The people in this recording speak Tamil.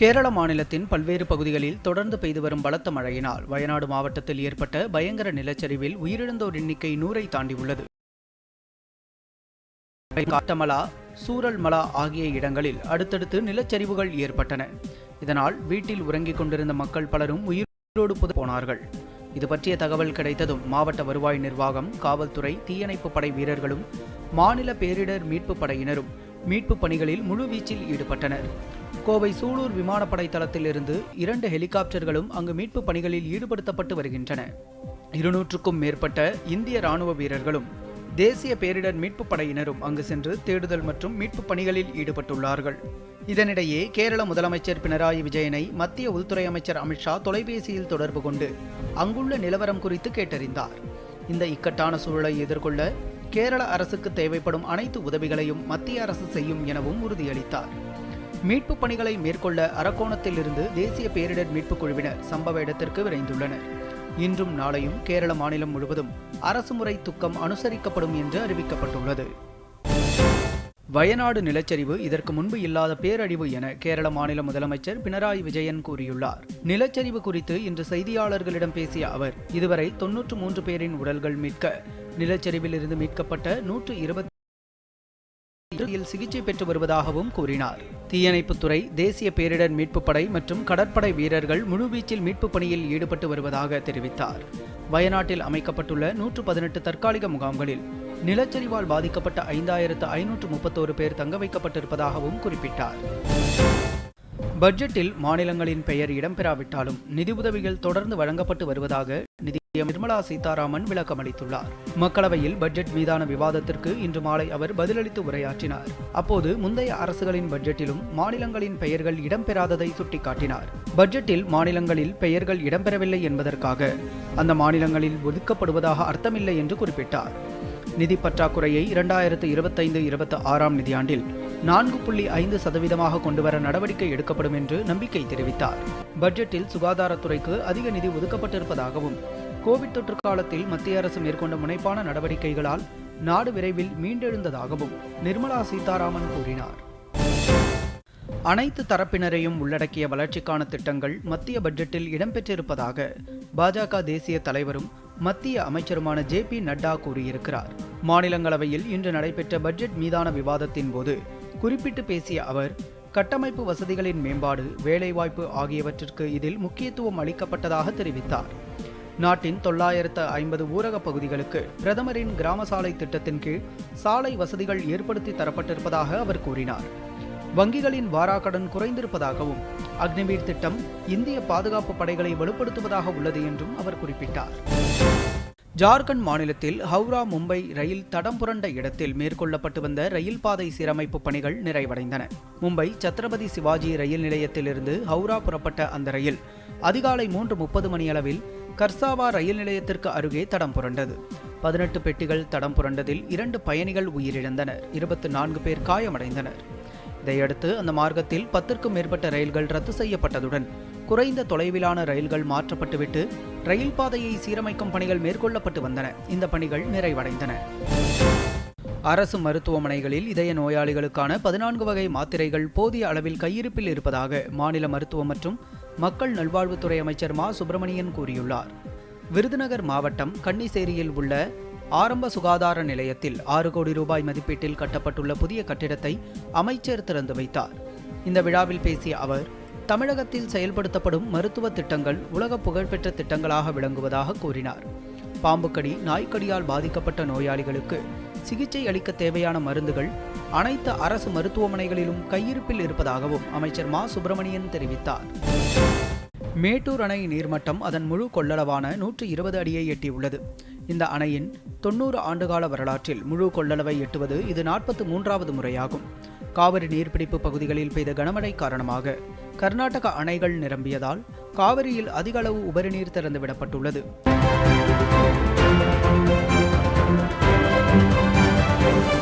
கேரள மாநிலத்தின் பல்வேறு பகுதிகளில் தொடர்ந்து பெய்து வரும் பலத்த மழையினால் வயநாடு மாவட்டத்தில் ஏற்பட்ட பயங்கர நிலச்சரிவில் உயிரிழந்தோர் எண்ணிக்கை நூறை தாண்டியுள்ளது. காட்டமலா சூரல்மலா ஆகிய இடங்களில் அடுத்தடுத்து நிலச்சரிவுகள் ஏற்பட்டன. இதனால் வீட்டில் உறங்கிக் கொண்டிருந்த மக்கள் பலரும் உயிரோடு புது போனார்கள். இது பற்றிய தகவல் கிடைத்ததும் மாவட்ட வருவாய் நிர்வாகம் காவல்துறை தீயணைப்பு படை வீரர்களும் மாநில பேரிடர் மீட்பு படையினரும் மீட்பு பணிகளில் முழுவீச்சில் ஈடுபட்டனர். கோவை சூலூர் விமானப்படை தளத்திலிருந்து இரண்டு ஹெலிகாப்டர்களும் அங்கு மீட்பு பணிகளில் ஈடுபடுத்தப்பட்டு வருகின்றன. இருநூற்றுக்கும் மேற்பட்ட இந்திய ராணுவ வீரர்களும் தேசிய பேரிடர் மீட்பு படையினரும் அங்கு சென்று தேடுதல் மற்றும் மீட்பு பணிகளில் ஈடுபட்டுள்ளார்கள். இதனிடையே கேரள முதலமைச்சர் பினராயி விஜயனை மத்திய உள்துறை அமைச்சர் அமித்ஷா தொலைபேசியில் தொடர்பு கொண்டு அங்குள்ள நிலவரம் குறித்து கேட்டறிந்தார். இந்த இக்கட்டான சூழலை எதிர்கொள்ள கேரள அரசுக்கு தேவைப்படும் அனைத்து உதவிகளையும் மத்திய அரசு செய்யும் எனவும் உறுதியளித்தார். மீட்பு பணிகளை மேற்கொள்ள அரக்கோணத்தில் இருந்து தேசிய பேரிடர் மீட்புக் குழுவினர் சம்பவ இடத்திற்கு விரைந்துள்ளனர். இன்றும் நாளையும் கேரள மாநிலம் முழுவதும் அரசு முறை துக்கம் அனுசரிக்கப்படும் என்று அறிவிக்கப்பட்டுள்ளது. வயநாடு நிலச்சரிவு இதற்கு முன்பு இல்லாத பேரழிவு என கேரள மாநில முதலமைச்சர் பினராயி விஜயன் கூறியுள்ளார். நிலச்சரிவு குறித்து இன்று செய்தியாளர்களிடம் பேசிய அவர் இதுவரை தொன்னூற்று மூன்று பேரின் உடல்கள் மீட்க நிலச்சரிவில் இருந்து மீட்கப்பட்ட நூற்று இருபத்தி சிகிச்சை பெற்று வருவதாகவும் கூறினார். தீயணைப்புத்துறை தேசிய பேரிடர் மீட்புப் படை மற்றும் கடற்படை வீரர்கள் முழுவீச்சில் மீட்புப் பணியில் ஈடுபட்டு வருவதாக தெரிவித்தார். வயநாட்டில் அமைக்கப்பட்டுள்ள நூற்று பதினெட்டு தற்காலிக முகாம்களில் நிலச்சரிவால் பாதிக்கப்பட்ட ஐந்தாயிரத்து ஐநூற்று முப்பத்தோரு பேர் தங்க வைக்கப்பட்டிருப்பதாகவும் குறிப்பிட்டார். பட்ஜெட்டில் மாநிலங்களின் பெயர் இடம்பெறாவிட்டாலும் நிதி உதவிகள் தொடர்ந்து வழங்கப்பட்டு வருவதாக நிதி நிர்மலா சீதாராமன் விளக்கமளித்துள்ளார். மக்களவையில் பட்ஜெட் மீதான விவாதத்திற்கு இன்று மாலை அவர் பதிலளித்து உரையாற்றினார். அப்போது முந்தைய அரசுகளின் பட்ஜெட்டிலும் மாநிலங்களின் பெயர்கள் இடம்பெறாததை சுட்டிக்காட்டினார். பட்ஜெட்டில் மாநிலங்களில் பெயர்கள் இடம்பெறவில்லை என்பதற்காக அந்த மாநிலங்களில் ஒதுக்கப்படுவதாக அர்த்தமில்லை என்று குறிப்பிட்டார். நிதி பற்றாக்குறையை இரண்டாயிரத்து இருபத்தைந்து இருபத்தி ஆறாம் நிதியாண்டில் நான்கு புள்ளி ஐந்து சதவீதமாக கொண்டுவர நடவடிக்கை எடுக்கப்படும் என்று நம்பிக்கை தெரிவித்தார். பட்ஜெட்டில் சுகாதாரத்துறைக்கு அதிக நிதி ஒதுக்கப்பட்டிருப்பதாகவும் கோவிட் தொற்று காலத்தில் மத்திய அரசு மேற்கொண்ட முனைப்பான நடவடிக்கைகளால் நாடு விரைவில் மீண்டெழுந்ததாகவும் நிர்மலா சீதாராமன் கூறினார். அனைத்து தரப்பினரையும் உள்ளடக்கிய வளர்ச்சிக்கான திட்டங்கள் மத்திய பட்ஜெட்டில் இடம்பெற்றிருப்பதாக பாஜக தேசிய தலைவரும் மத்திய அமைச்சருமான ஜே பி நட்டா கூறியிருக்கிறார். மாநிலங்களவையில் இன்று நடைபெற்ற பட்ஜெட் மீதான விவாதத்தின் போது குறிப்பிட்டு பேசிய அவர் கட்டமைப்பு வசதிகளின் மேம்பாடு வேலைவாய்ப்பு ஆகியவற்றிற்கு இதில் முக்கியத்துவம் அளிக்கப்பட்டதாக தெரிவித்தார். நாட்டின் தொள்ளாயிரத்து ஐம்பது ஊரக பகுதிகளுக்கு பிரதமரின் கிராம சாலை திட்டத்தின் கீழ் சாலை வசதிகள் ஏற்படுத்தி தரப்பட்டிருப்பதாக அவர் கூறினார். வங்கிகளின் வாராக்கடன் குறைந்திருப்பதாகவும் அக்னிவீர் திட்டம் இந்திய பாதுகாப்பு படைகளை வலுப்படுத்துவதாக உள்ளது என்றும் அவர் குறிப்பிட்டார். ஜார்க்கண்ட் மாநிலத்தில் ஹவுரா மும்பை ரயில் தடம் புரண்ட இடத்தில் மேற்கொள்ளப்பட்டு வந்த ரயில் பாதை சீரமைப்பு பணிகள் நிறைவடைந்தன. மும்பை சத்ரபதி சிவாஜி ரயில் நிலையத்திலிருந்து ஹவுரா புறப்பட்ட அந்த ரயில் அதிகாலை மூன்று முப்பது மணியளவில் கர்சாவா ரயில் நிலையத்திற்கு அருகே தடம் புரண்டது. பதினெட்டு பெட்டிகள் தடம் புரண்டதில் இரண்டு பயணிகள் உயிரிழந்தனர். இருபத்தி நான்கு பேர் காயமடைந்தனர். இதையடுத்து அந்த மார்க்கத்தில் பத்திற்கும் மேற்பட்ட ரயில்கள் ரத்து செய்யப்பட்டதுடன் குறைந்த தொலைவிலான ரயில்கள் மாற்றப்பட்டுவிட்டு ரயில் பாதையை சீரமைக்கும் பணிகள் மேற்கொள்ளப்பட்டு வந்தன. இந்த பணிகள் நிறைவடைந்தன. அரசு மருத்துவமனைகளில் இதய நோயாளிகளுக்கான பதினான்கு வகை மாத்திரைகள் போதிய அளவில் கையிருப்பில் இருப்பதாக மாநில மருத்துவம் மற்றும் மக்கள் நல்வாழ்வுத்துறை அமைச்சர் மா. சுப்பிரமணியன் கூறியுள்ளார். விருதுநகர் மாவட்டம் கன்னிசேரியில் உள்ள ஆரம்ப சுகாதார நிலையத்தில் ஆறு கோடி ரூபாய் மதிப்பீட்டில் கட்டப்பட்டுள்ள புதிய கட்டிடத்தை அமைச்சர் திறந்து வைத்தார். இந்த விழாவில் பேசிய அவர் தமிழகத்தில் செயல்படுத்தப்படும் மருத்துவ திட்டங்கள் உலக புகழ்பெற்ற திட்டங்களாக விளங்குவதாக கூறினார். பாம்புக்கடி நாய்க்கடியால் பாதிக்கப்பட்ட நோயாளிகளுக்கு சிகிச்சை அளிக்க தேவையான மருந்துகள் அனைத்து அரசு மருத்துவமனைகளிலும் கையிருப்பில் இருப்பதாகவும் அமைச்சர் மா. சுப்பிரமணியன் தெரிவித்தார். மேட்டூர் அணை நீர்மட்டம் அதன் முழு கொள்ளளவான நூற்று இருபது அடியை எட்டியுள்ளது. இந்த அணையின் தொன்னூறு ஆண்டுகால வரலாற்றில் முழு கொள்ளளவை எட்டுவது இது நாற்பத்து மூன்றாவது முறையாகும். காவிரி நீர்பிடிப்பு பகுதிகளில் பெய்த கனமழை காரணமாக கர்நாடக அணைகள் நிரம்பியதால் காவிரியில் அதிக அளவு உபரிநீர் திறந்துவிடப்பட்டுள்ளது. Thank you.